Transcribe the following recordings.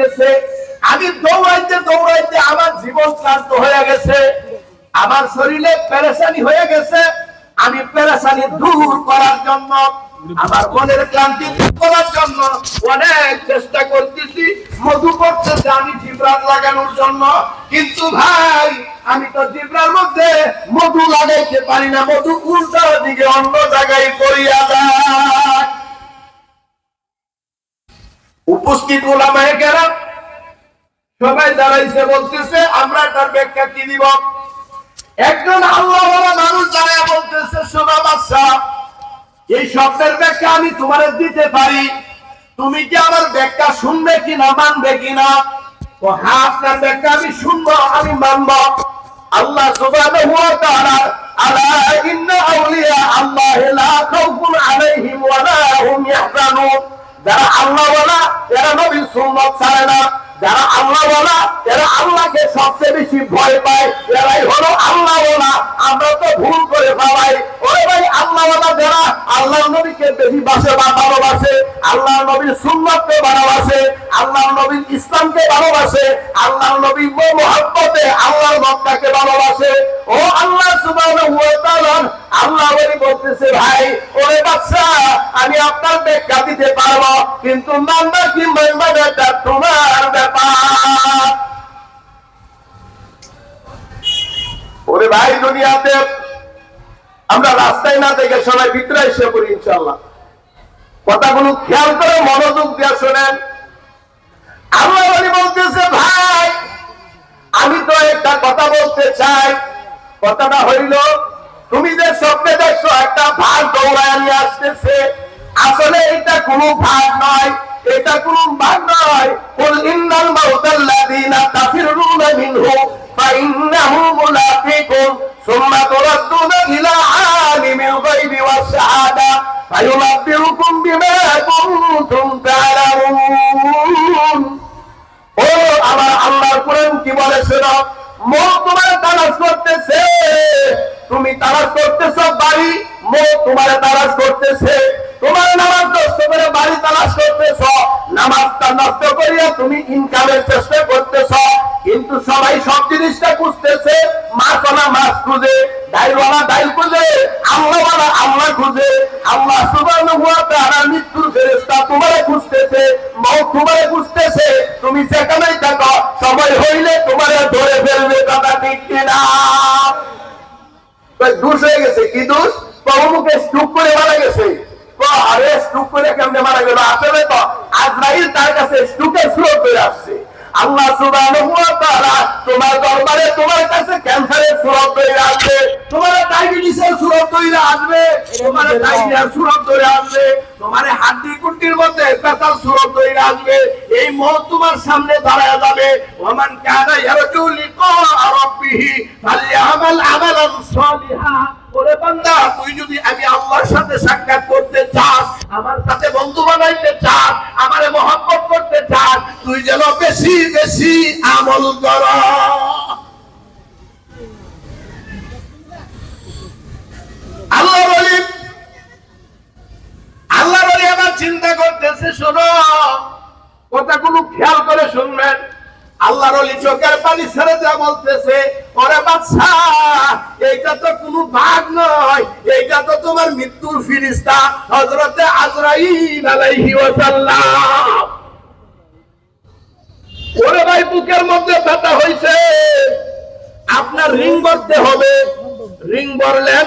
করতেছে আমি দৌড়াইতে দৌড়াইতে আমার জীবন ক্লান্ত হয়ে গেছে। আমার শরীরে পেরেশানি হয়ে গেছে। আমি পেরেশানি দূর করার জন্য, আমার মনের ক্লান্তি দূর করার জন্য অনেক চেষ্টা করতেছি। মধু করতেছে আমি জিব্রান লাগানোর জন্য। কিন্তু ভাই, আমি তো জিব্রার মধ্যে মধু লাগাইতে পারি না। মধু উল্টা দিকে অন্য জায়গায় করিয়া যায়। উপস্থিত ওলামায়ে কেরাম, সবাই দাঁড়াইছে বলতেছে, আমরা তার ব্যাখ্যা কি দিব? একজন আল্লাহ মানুষ দাঁড়ায় বলতেছে, শোনা বাচ্চা এই শব্দের ব্যাখ্যা আমি তোমার দিতে পারি। তুমি কি আমার ব্যাখ্যা শুনবে কিনা, মানবে কিনা? ও হ্যাঁ আপনার ব্যাখ্যা আমি শুনব, আমি মানবো। আল্লাহ সুবহানাহু ওয়া আল্লাহ আলাইহিম ওয়া হুম ইয়াহজানুন। যারা আল্লাহ বলা যারা নবীর সুন্নত ছাড়ে না। যারা আল্লাহ বলা এরা আল্লাহকে সবচেয়ে বেশি ভয় পায় এরাই হলো আল্লাহ বলা, আমরা তো ভুল করে ফেলাই ওরে ভাই, আল্লাহ বলা যারা আল্লাহ নবীকে বেশি বাসে বা ভালোবাসে আল্লাহ নবীর সুন্নতকে ভালোবাসে আল্লাহ নবীর ইসলামকে ভালোবাসে আল্লাহ নবীর মোহাম্মতে আল্লাহর মক্কাকে ভালোবাসে। ও আল্লাহ সুবহানাহু আল্লাহ বলি বলতেছে, ভাই, ওরে বাচ্চা আমি আপনার ব্যাখ্যা দিতে পারব, কিন্তু মানবা কি মানবা আমরা রাস্তায় না দেখে সবাই ভিতরে এসে পড়ি ইনশাল্লাহ কথাগুলো খেয়াল করে মনোযোগ দিয়ে শোনেন। আল্লাহ বলি বলতেছে, ভাই, আমি তো একটা কথা বলতে চাই। কথাটা হইল, তুমি যে স্বপ্নে দেখছ, একটা ভাগ দৌড়ায় আসতেছে। আসলে এটা কোনো ভাগ নয়। এটা কোনো ভাগ নয়। কুল ইন্নাল মাউতাল্লাযীনা তাফিরুনা মিনহু, ফাইন্নাহু মুলাকিকুম সুম্মা তুরাদ্দুনা ইলা আলিমিল গায়বি ওয়াশ শাহাদা ফায়ুনাব্বিউকুম বিমা কুনতুম তা'লামুন। ও আমার আল্লাহর কোরআন কি বলে শোনো মন তোমার তালাশ করতেছে। তুমি তালাশ করতেছ বাড়ি মন তোমার তালাশ করতেছে। তোমার নামাজ নষ্ট করে বাড়ি তালাশ করতেছ, নামাজটা নষ্ট করিয়া তুমি ইনকামের চেষ্টা করতেছ, কিন্তু সবাই সব জিনিসটা খুঁজতেছে, মাছওয়ালা মাছ খুঁজে ডাইলওয়ালা ডাইল খুঁজে, আল্লাহওয়ালা আল্লাহ খুঁজে, আল্লাহ সুবহানাহু ওয়া তাআলা মৃত্যুর ফেরেশতা তোমারে খুঁজতেছে মৌত তোমারে খুঁজতেছে, তুমি যেখানেই থাকো সময় হইলে তোমারে ধরে ফেলবে, কথা ঠিক কিনা? দোষ হয়ে গেছে, কি দোষ? প্রভুকে স্টুক করে মারা গেছে। আরে স্টুক করে কেমনে মারা গেল? আসলে তো আজরাইল তার কাছে স্টুকের স্রোত হয়ে আসছে। আল্লাহ সুবহানাহু তোমার দরবারে তোমার কাছে ক্যান্সারের সুরত হয়ে আসবে। তোমার ডায়াবেটিসের সুরত হয়ে আসবে। তোমার ডায়রিয়ার সুরত হয়ে আসবে। তোমার হাড্ডি কুটির মধ্যে পেতাল সুরত হয়ে আসবে। এই মত তোমার সামনে দাঁড়ায় যাবে। ওমান কানা ইয়ারজু লিকা রাব্বিহি ফালইআমাল আমালান সালিহা। ওরে বান্দা, তুই যদি আমি আল্লাহর সাথে সাক্ষাৎ করতে চাস, আমার সাথে বন্ধু বানাইতে চাস করতে চাস, তুই যেন বেশি বেশি আমল কর। আল্লাহ বলি আল্লাহ বলি, আমার চিন্তা করতেছে, শোনো কথাগুলো খেয়াল করে শুনবেন আল্লাহর অলি চোখের পানি ছেড়ে যা বলতেছে, ওরে বাচ্চা এইটা তো কোনো ভাগ নয়, এইটা তো তোমার মৃত্যুর ফিরিস্তা হযরতে আজরাইল আলাইহি ওরে ভাই, বুকের মধ্যে ব্যথা হইছে। আপনার রিং ভরতে হবে। রিং ভরলেন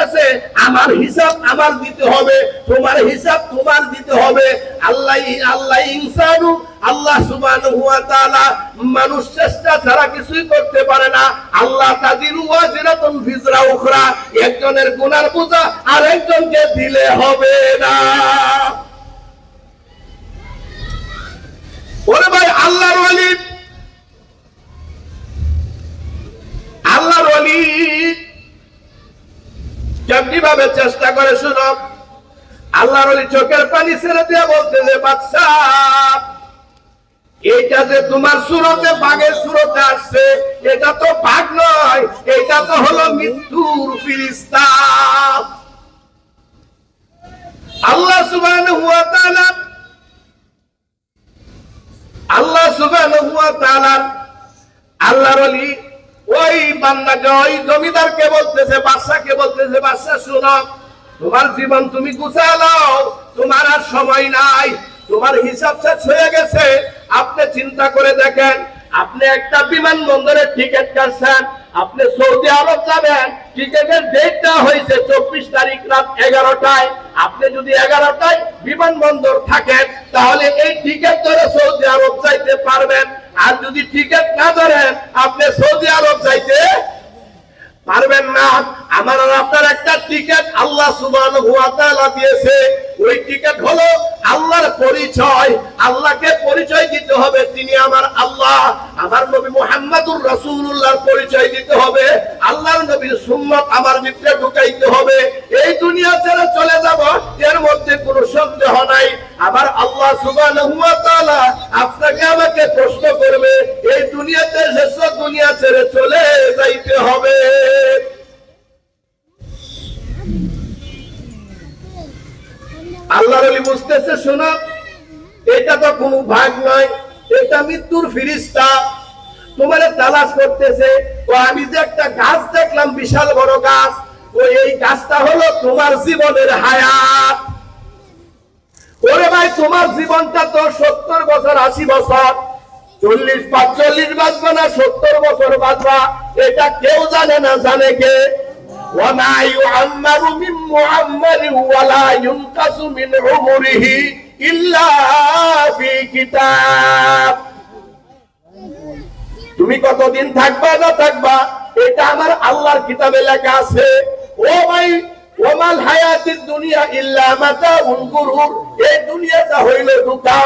কাছে আমার হিসাব আমার দিতে হবে, তোমার হিসাব তোমার দিতে হবে। আল্লাহ আল্লাহ ইনসানু, আল্লাহ সুবহানাহু ওয়া তাআলা মানুষ চেষ্টা ছাড়া কিছুই করতে পারে না। আল্লাহ তাজিরু ওয়াজিরাতুন ফিজরা উখরা, একজনের গুনার বোঝা আর একজনকে দিলে হবে না। ওরে ভাই, আল্লাহর ওয়ালি। আল্লাহর ওয়ালি। কেমনি কীভাবে চেষ্টা করে শুনো? আল্লাহর চোখের পানি ছেড়ে দিয়ে বলতে যে বাচ্চা এটা যে তোমার সুরতে, বাঘের সুরতে আসছে, এটা তো বাঘ নয়, এটা তো হলো মৃত্যুর ফিরিস্তা আল্লাহ সুবহানাহু হুয়া তাআলা, আল্লাহ সুবহানাহু হুয়া তাআলা, আল্লাহর ওই বান্দাকে ওই জমিদারকে বলতেছে, বাদশাকে বলতেছে, বাদশা, শুনো, তোমার জীবন তুমি গুছালো তোমার আর সময় নাই, তোমার হিসাব শেষ হয়ে গেছে। আপনি চিন্তা করে দেখেন, আপনি একটা বিমানবন্দরের টিকিট কাটছেন, আপনি সৌদি আরব যাবেন, টিকিটের ডেটটা হয়েছে চব্বিশ তারিখ রাত এগারোটায়। আপনি যদি এগারোটায় বিমানবন্দর থাকেন, তাহলে এই টিকিট ধরে সৌদি আরব যাইতে পারবেন। আর যদি টিকিট না ধরেন, আপনি সৌদি আরব যাইতে পারবেন না। আমার আর আপনার একটা টিকিট আল্লাহ সুবান হুয়া দিয়েছে। ওই টিকিট হলো আল্লাহর পরিচয়। আল্লাহকে পরিচয় দিতে হবে। তিনি আমার আল্লাহ। আমার নবী মুহাম্মাদুর রাসূলুল্লাহর পরিচয় দিতে হবে। আল্লাহর নবীর সুন্নাত আমার ভিতরে ঢুকাইতে হবে। এই দুনিয়া ছেড়ে চলে যাব, এর মধ্যে কোনো সন্দেহ নাই। আবার আল্লাহ সুবহানাহু ওয়া তাআলা আপনাকে আমাকে প্রশ্ন করবে, এই দুনিয়াতে শেষ দুনিয়া ছেড়ে চলে যাইতে হবে। আল্লাহর আলী বুঝতেছে, শোনা, এটা তো কোনো ভাগ নয়, এটা মৃত্যুর ফিরিস্তা। তোমার তালাশ করতেছে, ও, আমি যে একটা গাছ দেখলাম, বিশাল বড় গাছ, ও, এই গাছটা হলো তোমার জীবনের হায়াত। ওরে ভাই, তোমার জীবনটা তো সত্তর বছর, আশি বছর। চল্লিশ পাঁচচল্লিশ বাঁচবে না, সত্তর বছর বাঁচবা এটা কেউ জানে না, জানে কে? وما يعمر من معمر ولا ينقص من عمره إلا في كتاب তুমি কতদিন থাকবা না থাকবা এটা আমার আল্লাহর কিতাবে লেখা আছে ও ভাই ওমাল হায়াতির দুনিয়া ইল্লা মাতা উনগুরুর এই দুনিয়াটা হইল দুঃখা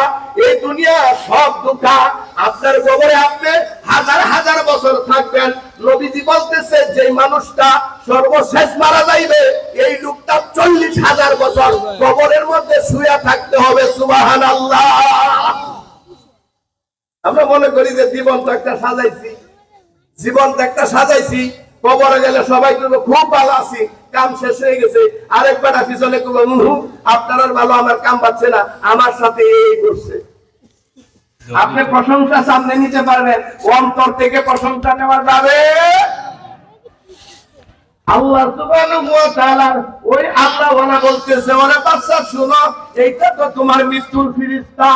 এই দুনিয়া সব দুঃখা আপনার গোবরে আপনি হাজার হাজার বছর থাকবেন নবীজি বলতেছে যে মানুষটা সর্বশেষ মারা যাইবে, এই লোকটা চল্লিশ হাজার বছর কবরের মধ্যে শুয়ে থাকতে হবে সুবাহান আল্লাহ আমরা মনে করি যে জীবন তো একটা সাজাইছি। জীবন তো একটা সাজাইছি। কবরে গেলে সবাই কিন্তু খুব ভালো আছি, কাম শেষ হয়ে গেছে। আরেক আরেকবার পিছনে আপনার ভালো আমার কাম পাচ্ছে না, আমার সাথে এই করছে আপনি প্রশংসা সামনে নিতে পারবেন। অন্তর থেকে প্রশংসা নেওয়া যাবে। আল্লাহ সুবহানাহু ওয়া তাআলা ওই আল্লাহ বলতেছে ওরে বাচ্চা শুনো এইটা তো তোমার মৃত্যুর ফিরিস্তা।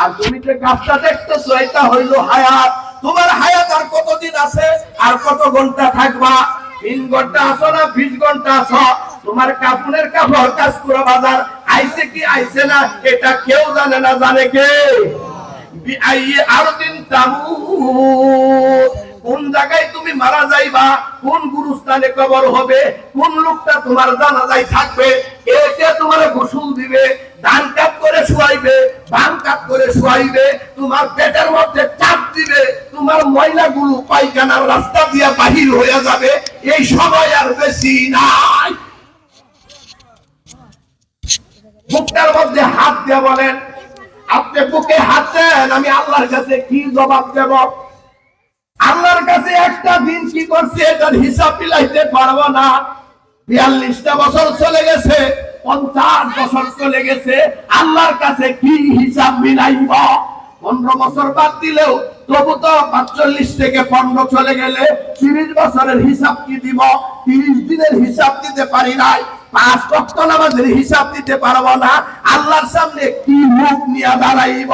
আর তুমি যে গাছটা দেখতেছো এটা হইল হায়াত। তোমার হায়াত আর কতদিন আছে? আর কত ঘণ্টা থাকবা? তিন ঘণ্টা আসো না বিশ ঘণ্টা আসো তোমার কাপড়ের কাপড় কাজ করে বাজার আইছে কি আইছে না এটা কেউ জানে না জানে কে? কোন জায়গায় তুমি মারা যাইবা? কোন গুরুস্থানে কবর হবে? কোন লোকটা তোমার জানাজাই থাকবে? এতে তোমার গোসল দিবে? ধান কাপ করে শুয়াইবে? বাম কাপ করে শুয়াইবে? তোমার পেটের মধ্যে চাপ দিবে? তোমার ময়লাগুলো পায়খানার রাস্তা দিয়ে বাহির হয়ে যাবে? এই সময় আর বেশি নাই। বুকটার মধ্যে হাত দিয়ে বলেন আপনি বুকে হাত দেন, আমি আল্লাহর কাছে কি জবাব দেব? আল্লাহর কাছে একটা দিন কি করছে, এটার হিসাব মিলাইতে পারব না। বিয়াল্লিশটা বছর চলে গেছে, পঞ্চাশ বছর চলে গেছে, আল্লাহর কাছে কি হিসাব মিলাইব? পনেরো বছর বাদ দিলেও, তবু তো পাঁচচল্লিশ থেকে পনেরো চলে গেলে, তিরিশ বছরের হিসাব কি দিব? তিরিশ দিনের হিসাব দিতে পারি নাই। পাঁচ রক্ত নামাজের হিসাব দিতে পারব না। আল্লাহর সামনে কি মুখ নিয়ে দাঁড়াইব?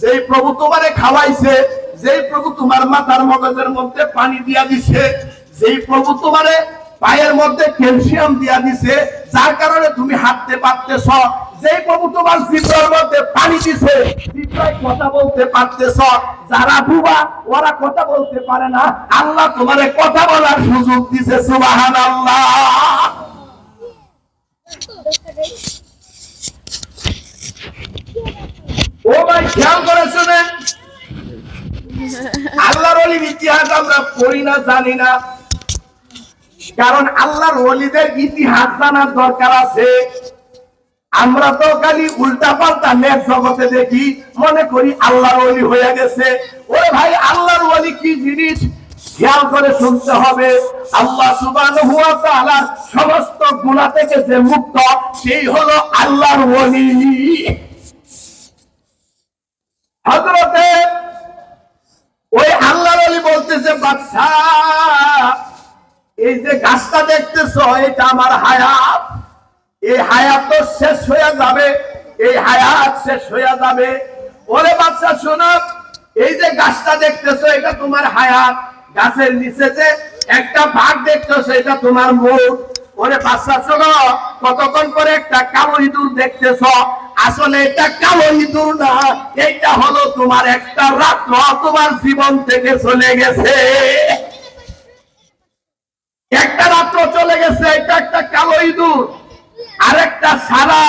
যেই প্রভু তোমারে খাওয়াইছে, যেই প্রভু তোমার মাথার মগজের মধ্যে পানি দিয়া দিছে, যেই প্রভু তোমারে পায়ের মধ্যে ক্যালসিয়াম দিয়া দিছে, যার কারণে তুমি হাঁটতে পারতেছ যেই প্রভু তোমার জিব্বার মধ্যে পানি দিছে জিব্বায় কথা বলতে পারতেছ। যারা বুবা, ওরা কথা বলতে পারে না। আল্লাহ তোমারে কথা বলার সুযোগ দিছে, সুবহানাল্লাহ। ও ভাই, খেয়াল করে আল্লাহর অলির ইতিহাস আমরা পড়ি না, জানি না। কারণ আল্লাহর অলিদের ইতিহাস জানার দরকার আছে। আমরা তো খালি উল্টা পাল্টা নেট জগতে দেখি, মনে করি আল্লাহর অলি হয়ে গেছে। ওরে ভাই, আল্লাহর অলি কি জিনিস? খেয়াল করে শুনতে হবে। আল্লাহ তাআলা সমস্ত গুনাহ থেকে যে মুক্ত, সেই হলো আল্লাহর ওলি। হযরতে ওই আল্লাহর ওলি বলতেছে বাদশা এই যে গাছটা দেখতেছো, এটা আমার হায়াত। এই হায়াত তো শেষ হয়ে যাবে, এই হায়াত শেষ হয়ে যাবে। ওরে বাচ্চা শোনো, এই যে গাছটা দেখতেছো, এটা তোমার হায়াত। গাছের নিচে যে একটা ভাগ দেখতেছো, এটা তোমার মুখ। ওরে বাচ্চা শোনো, কতক্ষণ পরে একটা কালো ইঁদুর দেখতেছো? আসলে এটা কালো ইঁদুর না, এটা হলো তোমার একটা রাত্র, তোমার জীবন থেকে চলে গেছে। একটা রাত্র চলে গেছে, এটা একটা কালো ইঁদুর। আরেকটা সারা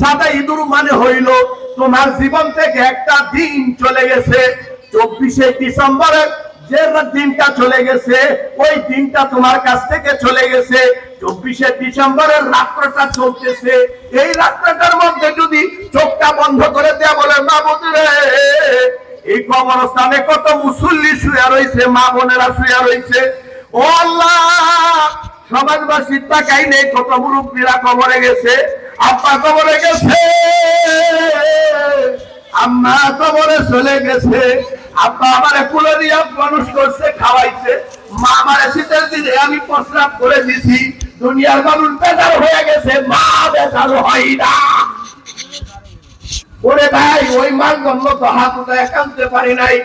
সাদা ইঁদুর মানে হইল, তোমার জীবন থেকে একটা দিন চলে গেছে। চব্বিশে ডিসেম্বরের যে দিনটা চলে গেছে, ওই দিনটা তোমার কাছ থেকে চলে গেছে। চব্বিশে ডিসেম্বরের রাত্রটা চলতেছে। এই রাত্রটার মধ্যে যদি চোখটা বন্ধ করে দেয়া বলে, মা রে এই কবরস্থানে কত মুসল্লি শুয়ে রয়েছে, মা বোনেরা শুয়ে রয়েছে। ও আল্লাহ সমাজবাসীর টাকাই নেই, কত মুরব্বীরা কবরে গেছে, আব্বা কবরে গেছে, আম্মা কবরে চলে গেছে, আব্বা আমারে কুলে দিয়ে মানুষ করছে, খাওয়াইছে, মা আমারে শীতের দিনে আমি প্রস্রাব করে দিছি, দুনিয়ার মানুষ বেজার হয়ে গেছে, মা বেজার হয় না। ওরে ভাই, ওই মান গণ্য তো হাত উঠে একান্তে পারি নাই।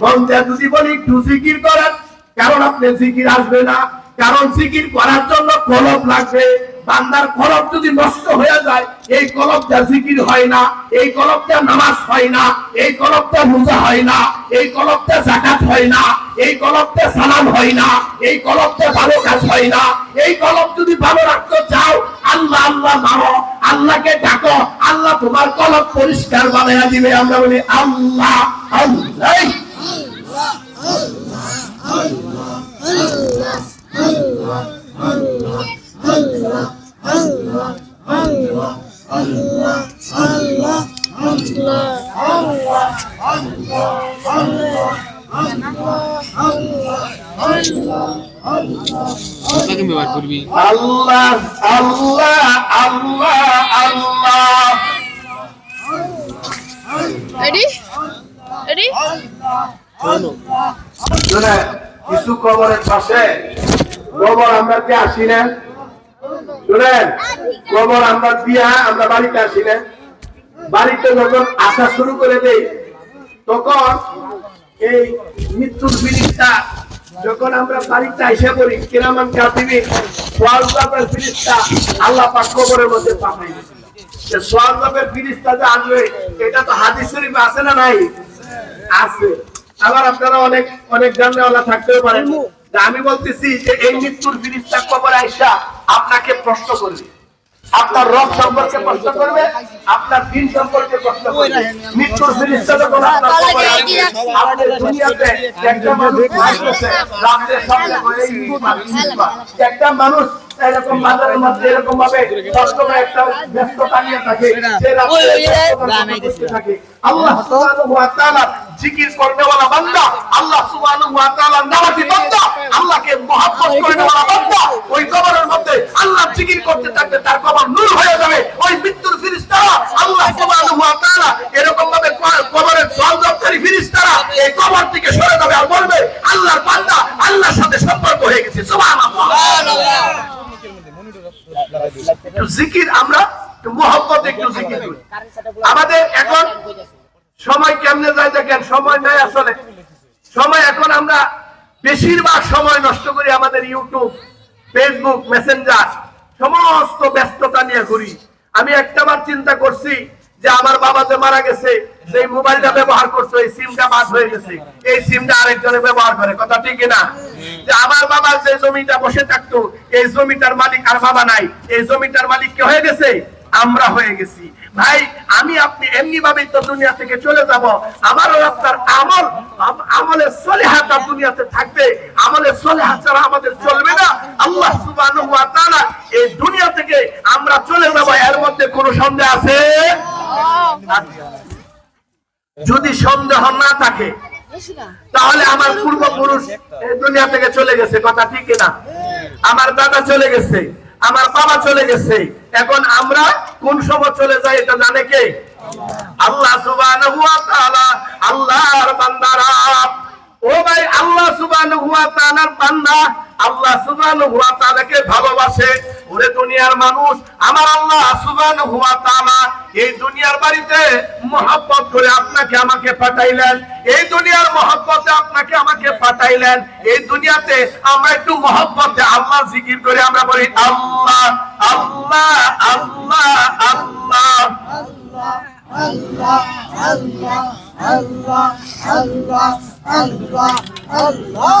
মন যদি বলি একটু জিকির করেন, কারণ আপনি জিকির আসবে না। কারণ জিকির করার জন্য কলব লাগবে। বান্দার কলব যদি নষ্ট হয়ে যায়, এই কলবটা জিকির হয় না, এই কলবটা নামাজ হয় না, এই কলবটা রোজা হয় না, এই কলবটা জাকাত হয় না, এই কলবটা সালাম হয় না, এই কলবটা ভালো কাজ হয় না, এই কলব যদি ভালো রাখতে চাও, আল্লাহ আল্লাহ মারো, আল্লাহকে ডাকো, আল্লাহ তোমার কলব পরিষ্কার বানাইয়া দিবে। আমরা বলি, আল্লাহ আল্লাহ। ব্যবহার করবি আল্লাহ আল্লাহ আল্লাহ আল্লাহ? Ready? শুনে কিছু কবরের পাশে কবর আমরা কি আসি না। শুনেন কবর আমরা দিয়া আমরা বাড়িতে আসি না। বাড়িতে যখন আসা শুরু করে দেই, তখন এই মৃত্যুর বিলিশটা যখন আমরা বাড়িতে এসে পড়ি, কিরামান কাতিবি সোয়ালের ফিরিস্তা আল্লাহ পাক কবরের মধ্যে পাঠাই সোয়ালের ফিরিস্তা যে আসবে, এটা তো হাদিস শরীফে আছে না নাই? আছে। আবার আপনারা অনেক অনেক জানলেওয়ালা থাকতেও পারেন। আমি বলতেছি যে এই মৃত্যুর ফিরিস্তা কবর আইসা আপনাকে প্রশ্ন করবে আপনার রব সম্পর্কে প্রশ্ন করবে, আপনার দিন সম্পর্কে প্রশ্ন করবে মৃত্যুর ফিরিস্তা যখন আপনার দুনিয়াতে একটা মানুষ। একটা মানুষ এরকম বাজারের মধ্যে এরকম ভাবে সবসময় একটা ব্যস্ততা নিয়ে থাকে সে রাত্রে ব্যস্ততার মধ্যে বসে থাকে আল্লাহ সুবহানাহু ওয়া তাআলা জিকির করনে वाला বান্দা আল্লাহ সুবহানাহু ওয়া তাআলা নামাজি বান্দা আল্লাহকে মহব্বত করনে वाला বান্দা ওই কবরের মধ্যে আল্লাহ জিকির করতে থাকবে তার কবর নূর হয়ে যাবে ওই মৃত্যুর ফেরেশতারা আল্লাহ সুবহানাহু জিকির আমরা একটু একটু জিকির করি। আমাদের এখন সময় কেমনে যায় দেখেন? সময় নাই আসলে। সময় এখন আমরা বেশিরভাগ সময় নষ্ট করি আমাদের ইউটিউব ফেসবুক মেসেঞ্জার সমস্ত ব্যস্ততা নিয়ে ঘুরি। আমি একটাবার চিন্তা করছি যে আমার বাবা যে মারা গেছে যে মোবাইলটা ব্যবহার করতো এই সিমটা বাদ হয়ে গেছে। এই সিমটা আরেকজনে ব্যবহার করে, কথা ঠিক না? যে আমার বাবা যে জমিটা বসে থাকতো, এই জমিটার মালিক আর বাবা নাই। এই জমিটার মালিক কে হয়ে গেছে? আমরা হয়ে গেছি। ভাই, আমি আপনি এমনি ভাবেই তো দুনিয়া থেকে চলে যাব। আমার রাস্তার আমল, আম- আমলের সলিহাটা দুনিয়াতে থাকবে। আমলের সলিহা ছাড়া আমাদের চলবে না। আল্লাহ তাআলা এই দুনিয়া থেকে আমরা চলে যাব, এর মধ্যে কোনো সন্দেহ আছে। যদি সন্দেহ না থাকে, তাহলে আমার পূর্বপুরুষ দুনিয়া থেকে চলে গেছে, কথা ঠিক না আমার দাদা চলে গেছে, আমার বাবা চলে গেছে। এখন আমরা কোন সময় চলে যাই, এটা জানে কে? আল্লাহ সুবহানাহু ওয়া ও ভাই, আল্লাহ সুবহানাহু ওয়া তাআলার বান্দা। আল্লাহ সুবহানাহু ওয়া তাআলাকে ভালোবাসে। ওরে দুনিয়ার মানুষ আমার আল্লাহ সুবহানাহু ওয়া তাআলা এই দুনিয়ার বাড়িতে মহব্বত করে আপনাকে আমাকে পাঠাইলেন। এই দুনিয়ার মহব্বতে আপনাকে আমাকে পাঠাইলেন। এই দুনিয়াতে আমরা একটু মহব্বতে আল্লাহ জিকির করে আমরা বলি আল্লাহ আল্লাহ আল্লাহ আল্লাহ। Allah, Allah, Allah, Allah, Allah, Allah,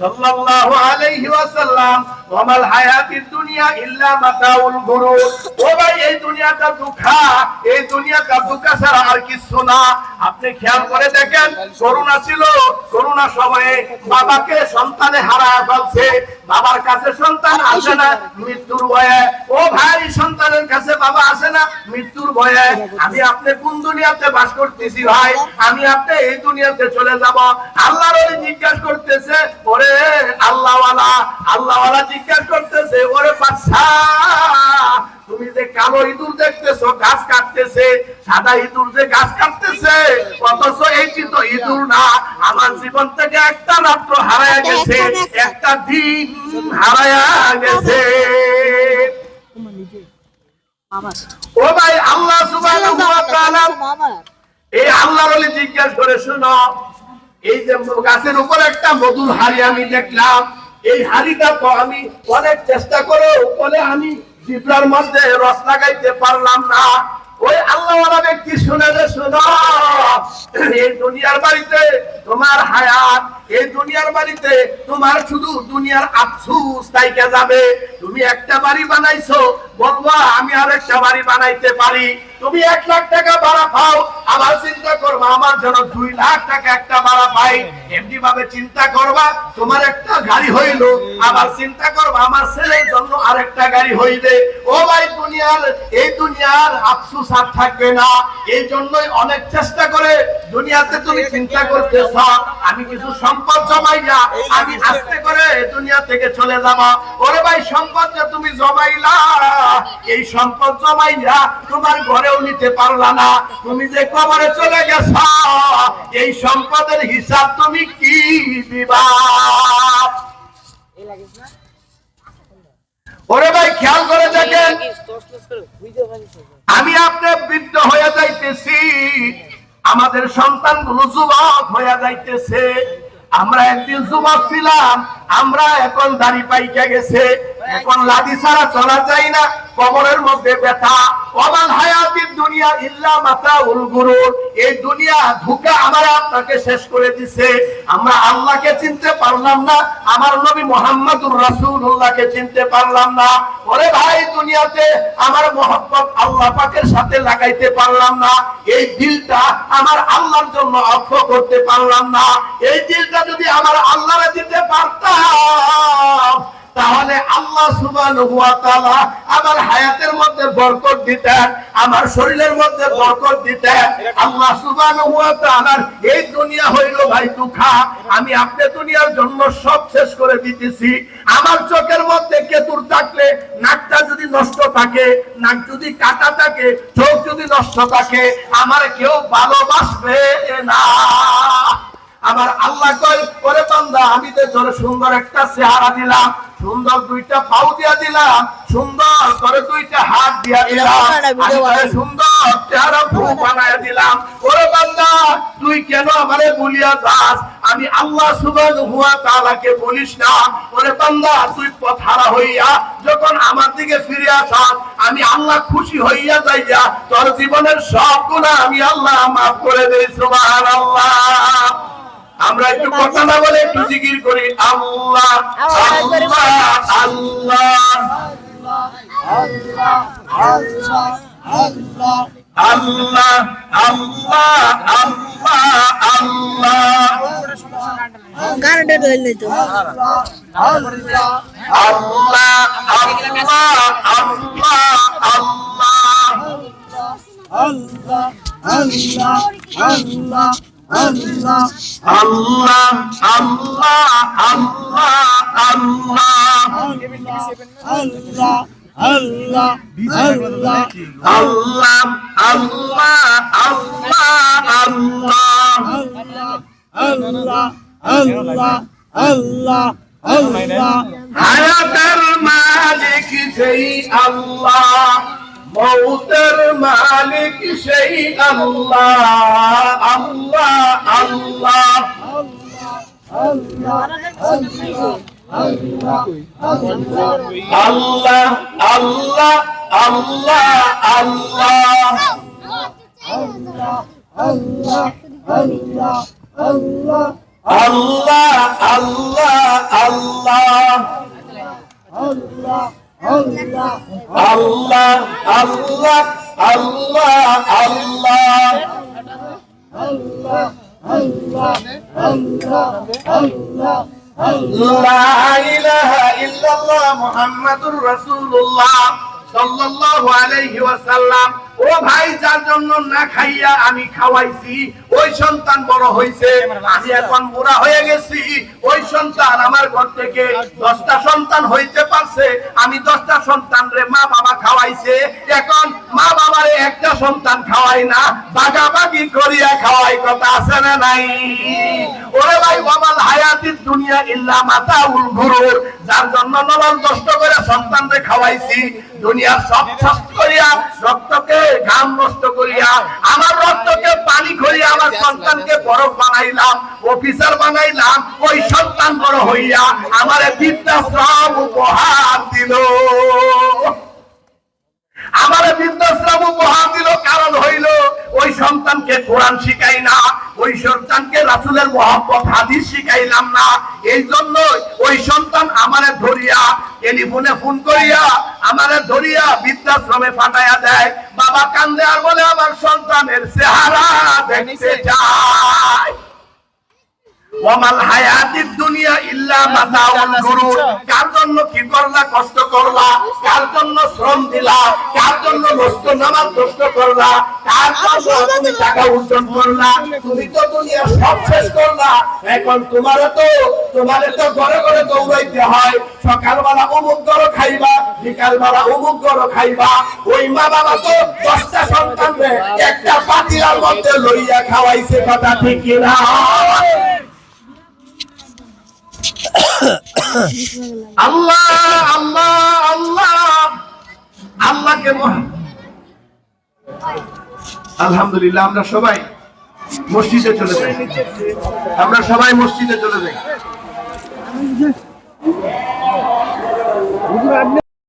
সাল্লাল্লাহু আলাইহি ওয়াসাল্লাম ওয়ামাল হায়াতিদ দুনিয়া ইল্লা মাতাউল গুরুর। ও ভাই এই দুনিয়াটা দুঃখা এই দুনিয়াটা দুঃখা ছাড়া আর কিছু না। আপনি খেয়াল করে দেখেন করোনা ছিল করোনা সময়ে বাবাকে সন্তানে হারায় ফেলছে। বাবার কাছে সন্তান আসে না মৃত্যুর ভয়ে। ও ভাই সন্তানের কাছে বাবা আসে না মৃত্যুর ভয়ে। আমি আপনি কোন দুনিয়াতে বাস করতেছি ভাই? আমি আপনি এই দুনিয়াতে চলে যাব। আল্লাহর জিজ্ঞাসা করতেছে ওরে আল্লাহওয়ালা আল্লাহওয়ালা জিজ্ঞাসা করতেছে ওরে বাচ্চা তুমি যে কালো ইঁদুর দেখতেছো গাছ কাটতেছে সাদা ইঁদুর যে গাছ কাটতেছে অথচ এইটি তো ইঁদুর না আমার জীবন থেকে একটা রাত্র হারায়া গেছে একটা দিন হারায়া গেছে। ও ভাই আল্লাহ সুবহানাহু ওয়া তাআলা এই আল্লাহর ওলি জিজ্ঞাসা করে শুনো এই যে গাছের উপর একটা মধুর হাড়ি আমি দেখলাম, এই হাড়িটা আমি অনেক চেষ্টা করে বলে আমি জিবলার মধ্যে রস লাগাইতে পারলাম না। ওই আল্লাহওয়ালা ব্যক্তি শুনে যে শোনো, এই দুনিয়ার বাড়িতে তোমার হায়াত, এই দুনিয়ার বাড়িতে তোমার শুধু দুনিয়ার আফসুস তাইকে যাবে। তুমি একটা বাড়ি বানাইছো, বলবা আমি আর একটা বাড়ি বানাইতে পারি। তুমি এক লাখ টাকা ভাড়া পাও, আবার চিন্তা করবা, আমার জন্য দুই লাখ টাকা একটা ভাড়া পাই। এমনি ভাবে চিন্তা করবা, তোমার একটা গাড়ি হইল। আবার চিন্তা করবা, আমার ছেলের জন্য আরেকটা গাড়ি হইবে। ও ভাই, দুনিয়ার, এই দুনিয়ার আফসুস আর থাকবে না। এই জন্যই অনেক চেষ্টা করে দুনিয়াতে তুমি চিন্তা করতেছ। আমি কিছু সম্পদ জমাইয়া আমি আস্তে করে দুনিয়া থেকে চলে যাব। ওরে ভাই, সম্পদ তুমি জমাইলা, এই সম্পদ জমাইয়া তোমার ঘরেও নিতে পারলা না। তুমি যে কবরে চলে গেছ এই সম্পদের হিসাব তুমি কি দিবা? ওরে ভাই খেয়াল করে দেখেন। আমি আপনি বৃদ্ধ হয়ে যাইতেছি আমাদের সন্তানগুলো যুবক হয়ে যাইতেছে। আমরা একদিন যুবক ছিলাম আমরা এখন দাড়ি পাইকে গেছে। এখন লাদি ছাড়া চলা যায় না। কবরের মধ্যে ব্যথা। অবাল হায়াতির দুনিয়া ইল্লা মাতা উলগুরুর এই দুনিয়া ধোকা আমার আপনাকে শেষ করে দিছে। আমরা আল্লাহকে চিনতে পারলাম না। আমার নবী মোহাম্মদুর রাসূলুল্লাহকে চিনতে পারলাম না। ওরে ভাই, দুনিয়াতে আমার মোহাম্মদ আল্লাহ পাকের সাথে লাগাইতে পারলাম না। এই দিলটা আমার আল্লাহর জন্য অক্ষ করতে পারলাম না। এই দিলটা যদি আমার আল্লাহরে দিতে পারতাম তাহলে আল্লাহ আমার হায়াতের মধ্যে বরকত দিতেন, আমার শরীরের মধ্যে বরকত দিতেন। আল্লাহ সুবহানাহু এই দুনিয়া হইল ভাই দুঃখা, আমি আপনি দুনিয়ার জন্য সব শেষ করে দিতেছি। আমার চোখের মধ্যে কেতুর থাকলে, নাকটা যদি নষ্ট থাকে, নাক যদি কাটা থাকে, চোখ যদি নষ্ট থাকে, আমার কেউ ভালোবাসবে না। আমার আল্লাহ কয় ওরে বান্দা আমি তো তোর সুন্দর একটা চেহারা দিলাম সুন্দর দুইটা পাও দিয়া দিলাম সুন্দর করে দুইটা হাত দিয়া দিলাম সুন্দর চেহারা ফুল বানায় দিলাম। ওরে বান্দা তুই কেন আমারে বলিয়া যাস? আমি আল্লাহ সুবহানাহু ওয়া তাআলাকে বলিস না। ওরে বান্দা তুই পথারা হইয়া যখন আমার দিকে ফিরে আসাস আমি আল্লাহ খুশি হইয়া যাইয়া তোর জীবনের সব গুনাহ আমি আল্লাহ মাফ করে দেই সুবহানাল্লাহ। আমরা একটু কথা না বলে একটু জিকির করি আল্লাহ আল্লাহ আল্লাহ আল্লাহ আল্লাহ আল্লাহ আল্লাহ আল্লাহ আল্লাহ তো আল্লাহ আল্লাহ আল্লাহ আল্লাহ আল্লাহ আল্লাহ আল্লাহ আল্লাহ আল্লাহ আল্লাহ আল্লাহ আল্লাহ আল্লাহ আল্লাহ আল্লাহ আল্লাহ আল্লাহ আল্লাহ আল্লাহ আল্লাহ আল্লাহ আল্লাহ হায়াতের মালিক সেই আল্লাহ মৌতের মালিক সেই আল্লাহ আল্লাহ আল্লাহ আল্লাহ। আল্লাহ আল্লাহ আল্লাহ আল্লাহ। আল্লাহ আল্লাহ আল্লাহ। আল্লাহ আল্লাহ আল্লাহ ইল্লাল্লাহ মুহাম্মাদুর রাসূলুল্লাহ সাল্লাল্লাহু আলাইহি ওয়াসাল্লাম। ও ভাই, যার জন্য না খাইয়া আমি খাওয়াইছি, ওই সন্তান বড় হইছে। আমি এখন বুড়া হয়ে গেছি, ওই সন্তান আমার ঘর থেকে দশটা সন্তান হইতে পারছে। আমি দশটা সন্তান রে মা বাবা খাওয়াইছে। এখন মা বাবারে একটা সন্তান খাওয়াই না, বাগাবাগি করিয়া খাওয়াই, কথা আছে না নাই? ওরে ভাই বাবাল হায়াতির দুনিয়া ইল্লা মাতা উল গুরুর। যার জন্য নবাল কষ্ট করে সন্তান রে খাওয়াইছি, দুনিয়ার সব নষ্ট করিয়া, রক্তকে ঘাম নষ্ট করিয়া, আমার রক্তকে পানি করিয়া আমার সন্তানকে বরফ বানাইলাম, অফিসার বানাইলাম, ওই সন্তান বড় হইয়া আমার বৃদ্ধাশ্রম উপহার দিল। আমার বৃদ্ধাশ্রম উপহার দিল কারণ হইল ওই সন্তানকে কোরআন শিখাই না ওই সন্তানকে রাসুলের মহব্বত হাদিস শিখাইলাম না। এই জন্য ওই সন্তান আমারে ধরিয়া টেলিফোনে ফোন করিয়া আমারে ধরিয়া বৃদ্ধাশ্রমে পাঠাইয়া দেয়। বাবা কান্দে আর বলে আমার সন্তানের চেহারা দেখতে চায় ওয়ামাল হায়াতিদ দুনিয়া ইল্লা মাতাউল গুরুর। কার জন্য কি করলা কষ্ট করলা? কার জন্য শ্রম দিলা? কার জন্য নষ্ট নামাজ নষ্ট করলা? কার জন্য টাকা উর্জন করলা? তুমি তো দুনিয়া সব শেষ করলা। এখন তোমারে তো তোমারে তো ঘরে ঘরে দৌড়াইতে হয়। সকালবেলা অমুক গরো খাইবা বিকালবেলা অমুক গরো খাইবা। ওই মা বাবা তো দশটা সন্তান একটা পাতিলার মধ্যে লইয়া খাওয়াইছে কথা ঠিক কিনা? আল্লাহ আল্লাহ আল্লাহ। আল্লাহকে আলহামদুলিল্লাহ, আমরা সবাই মসজিদে চলে যাই। আমরা সবাই মসজিদে চলে যাই।